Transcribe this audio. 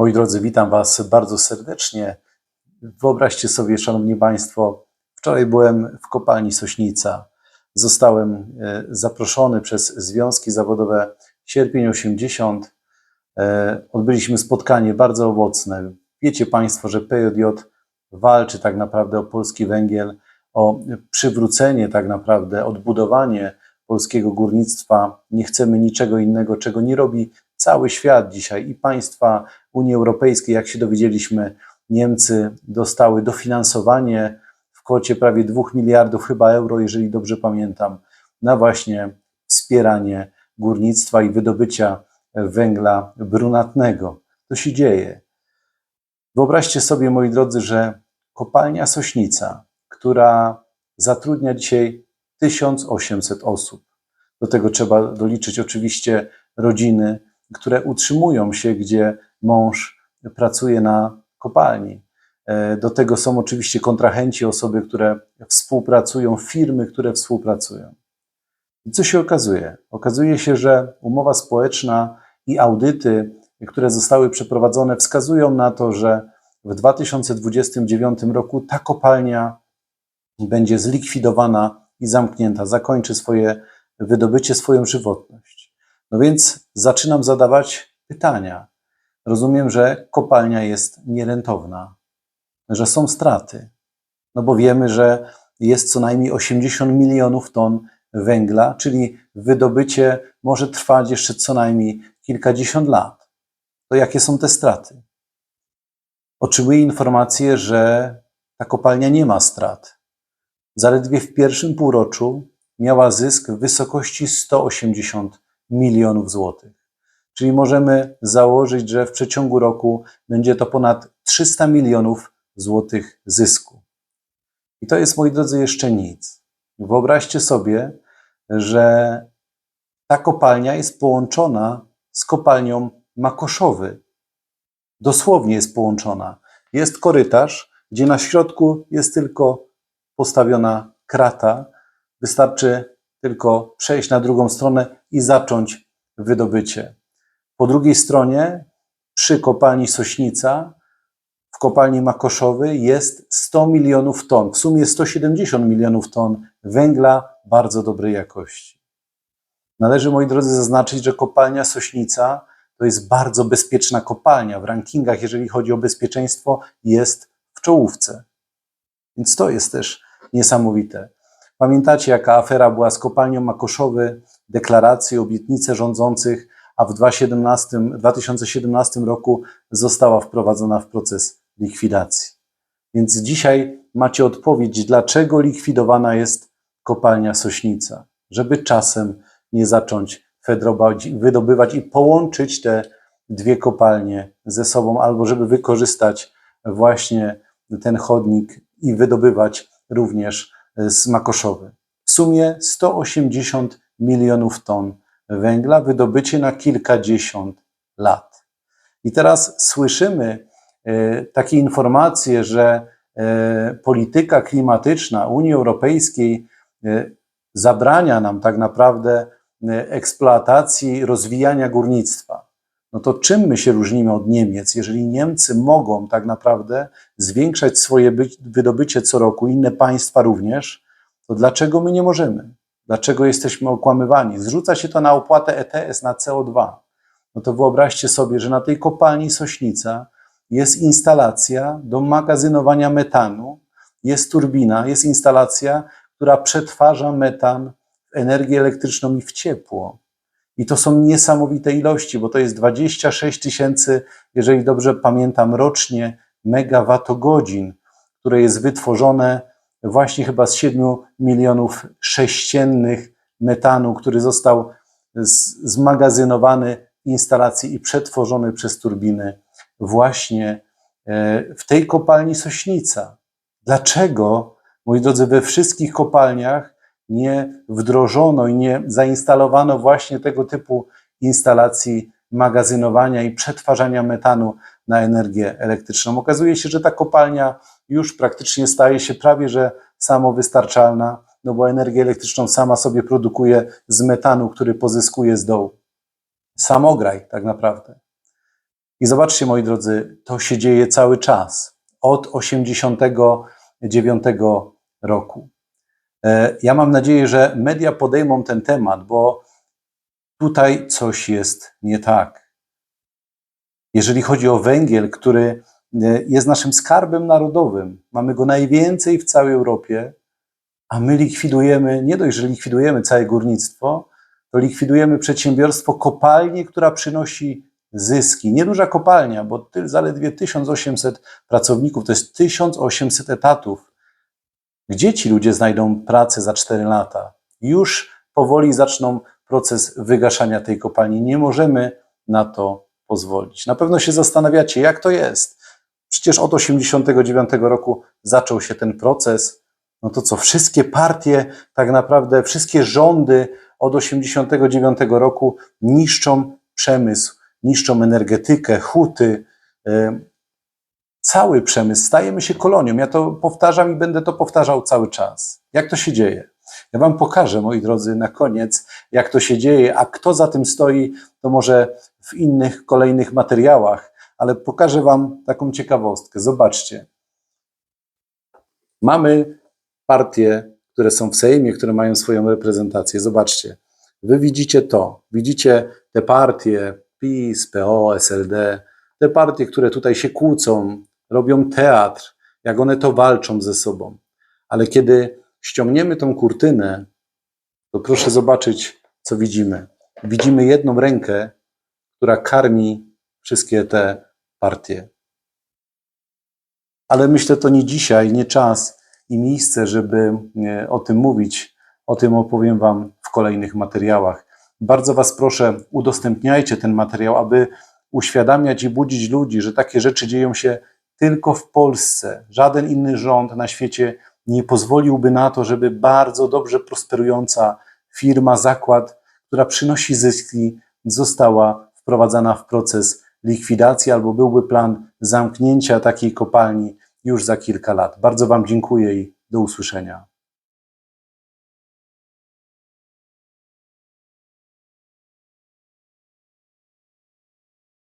Moi drodzy, witam Was bardzo serdecznie. Wyobraźcie sobie, Szanowni Państwo, wczoraj byłem w kopalni Sośnica. Zostałem e, zaproszony przez Związki Zawodowe Sierpień 80. E, Odbyliśmy spotkanie bardzo owocne. Wiecie Państwo, że PJJ walczy tak naprawdę o polski węgiel, o przywrócenie tak naprawdę, odbudowanie polskiego górnictwa. Nie chcemy niczego innego, czego nie robi cały świat dzisiaj i państwa Unii Europejskiej, jak się dowiedzieliśmy, Niemcy dostały dofinansowanie w kwocie prawie 2 miliardów chyba euro, jeżeli dobrze pamiętam, na właśnie wspieranie górnictwa i wydobycia węgla brunatnego. To się dzieje. Wyobraźcie sobie, moi drodzy, że kopalnia Sośnica, która zatrudnia dzisiaj 1800 osób, do tego trzeba doliczyć oczywiście rodziny, które utrzymują się, gdzie mąż pracuje na kopalni. E, Do tego są oczywiście kontrahenci, osoby, które współpracują, firmy, które współpracują. I co się okazuje? Okazuje się, że umowa społeczna i audyty, które zostały przeprowadzone, wskazują na to, że w 2029 roku ta kopalnia będzie zlikwidowana i zamknięta, zakończy swoje wydobycie, swoją żywotność. No więc zaczynam zadawać pytania. Rozumiem, że kopalnia jest nierentowna, że są straty. No bo wiemy, że jest co najmniej 80 milionów ton węgla, czyli wydobycie może trwać jeszcze co najmniej kilkadziesiąt lat. To jakie są te straty? Otrzymuję informację, że ta kopalnia nie ma strat. Zaledwie w pierwszym półroczu miała zysk w wysokości 180 milionów złotych. Czyli możemy założyć, że w przeciągu roku będzie to ponad 300 milionów złotych zysku. I to jest, moi drodzy, jeszcze nic. Wyobraźcie sobie, że ta kopalnia jest połączona z kopalnią Makoszowy. Dosłownie jest połączona. Jest korytarz, gdzie na środku jest tylko postawiona krata. Wystarczy tylko przejść na drugą stronę i zacząć wydobycie. Po drugiej stronie, przy kopalni Sośnica, w kopalni Makoszowej jest 100 milionów ton, w sumie 170 milionów ton węgla bardzo dobrej jakości. Należy, moi drodzy, zaznaczyć, że kopalnia Sośnica to jest bardzo bezpieczna kopalnia. W rankingach, jeżeli chodzi o bezpieczeństwo, jest w czołówce. Więc to jest też niesamowite. Pamiętacie, jaka afera była z kopalnią Makoszowy, deklaracje, obietnice rządzących, a w 2017, 2017 roku została wprowadzona w proces likwidacji. Więc dzisiaj macie odpowiedź, dlaczego likwidowana jest kopalnia Sośnica. Żeby czasem nie zacząć wydobywać i połączyć te dwie kopalnie ze sobą, albo żeby wykorzystać właśnie ten chodnik i wydobywać również z Makoszowy. W sumie 180 milionów ton węgla, wydobycie na kilkadziesiąt lat. I teraz słyszymy e, takie informacje, że e, polityka klimatyczna Unii Europejskiej zabrania nam tak naprawdę eksploatacji, rozwijania górnictwa. No to czym my się różnimy od Niemiec? Jeżeli Niemcy mogą tak naprawdę zwiększać swoje wydobycie co roku, inne państwa również, to dlaczego my nie możemy? Dlaczego jesteśmy okłamywani? Zrzuca się to na opłatę ETS, na CO2. No to wyobraźcie sobie, że na tej kopalni Sośnica jest instalacja do magazynowania metanu, jest turbina, jest instalacja, która przetwarza metan w energię elektryczną i w ciepło. I to są niesamowite ilości, bo to jest 26 tysięcy, jeżeli dobrze pamiętam, rocznie megawattogodzin, które jest wytworzone właśnie chyba z 7 milionów sześciennych metanu, który został zmagazynowany w instalacji i przetworzony przez turbiny właśnie e, w tej kopalni Sośnica. Dlaczego, moi drodzy, we wszystkich kopalniach nie wdrożono i nie zainstalowano właśnie tego typu instalacji magazynowania i przetwarzania metanu na energię elektryczną. Okazuje się, że ta kopalnia już praktycznie staje się prawie że samowystarczalna, no bo energię elektryczną sama sobie produkuje z metanu, który pozyskuje z dołu. Samograj tak naprawdę. I zobaczcie, moi drodzy, to się dzieje cały czas. Od 89 roku. E, Ja mam nadzieję, że media podejmą ten temat, bo tutaj coś jest nie tak. Jeżeli chodzi o węgiel, który e, jest naszym skarbem narodowym, mamy go najwięcej w całej Europie, a my likwidujemy, nie dość, że likwidujemy całe górnictwo, to likwidujemy przedsiębiorstwo kopalni, która przynosi zyski. Nieduża kopalnia, bo zaledwie 1800 pracowników, to jest 1800 etatów. Gdzie ci ludzie znajdą pracę za 4 lata? Już powoli zaczną proces wygaszania tej kopalni. Nie możemy na to pozwolić. Na pewno się zastanawiacie, jak to jest. Przecież od 89 roku zaczął się ten proces. No to co, wszystkie partie, tak naprawdę wszystkie rządy od 89 roku niszczą przemysł, niszczą energetykę, huty, e, cały przemysł. Stajemy się kolonią. Ja to powtarzam i będę to powtarzał cały czas. Jak to się dzieje? Ja Wam pokażę, moi drodzy, na koniec, jak to się dzieje, a kto za tym stoi, to może w innych, kolejnych materiałach, ale pokażę Wam taką ciekawostkę. Zobaczcie. Mamy partie, które są w Sejmie, które mają swoją reprezentację. Zobaczcie. Wy widzicie to. Widzicie te partie PiS, PO, SLD, te partie, które tutaj się kłócą, robią teatr, jak one to walczą ze sobą. Ale kiedy ściągniemy tą kurtynę, to proszę zobaczyć, co widzimy. Widzimy jedną rękę, która karmi wszystkie te partie. Ale myślę, to nie dzisiaj, nie czas i miejsce, żeby e, o tym mówić. O tym opowiem Wam w kolejnych materiałach. Bardzo Was proszę, udostępniajcie ten materiał, aby uświadamiać i budzić ludzi, że takie rzeczy dzieją się tylko w Polsce. Żaden inny rząd na świecie nie pozwoliłby na to, żeby bardzo dobrze prosperująca firma, zakład, która przynosi zyski, została wprowadzana w proces likwidacji, albo byłby plan zamknięcia takiej kopalni już za kilka lat. Bardzo Wam dziękuję i do usłyszenia.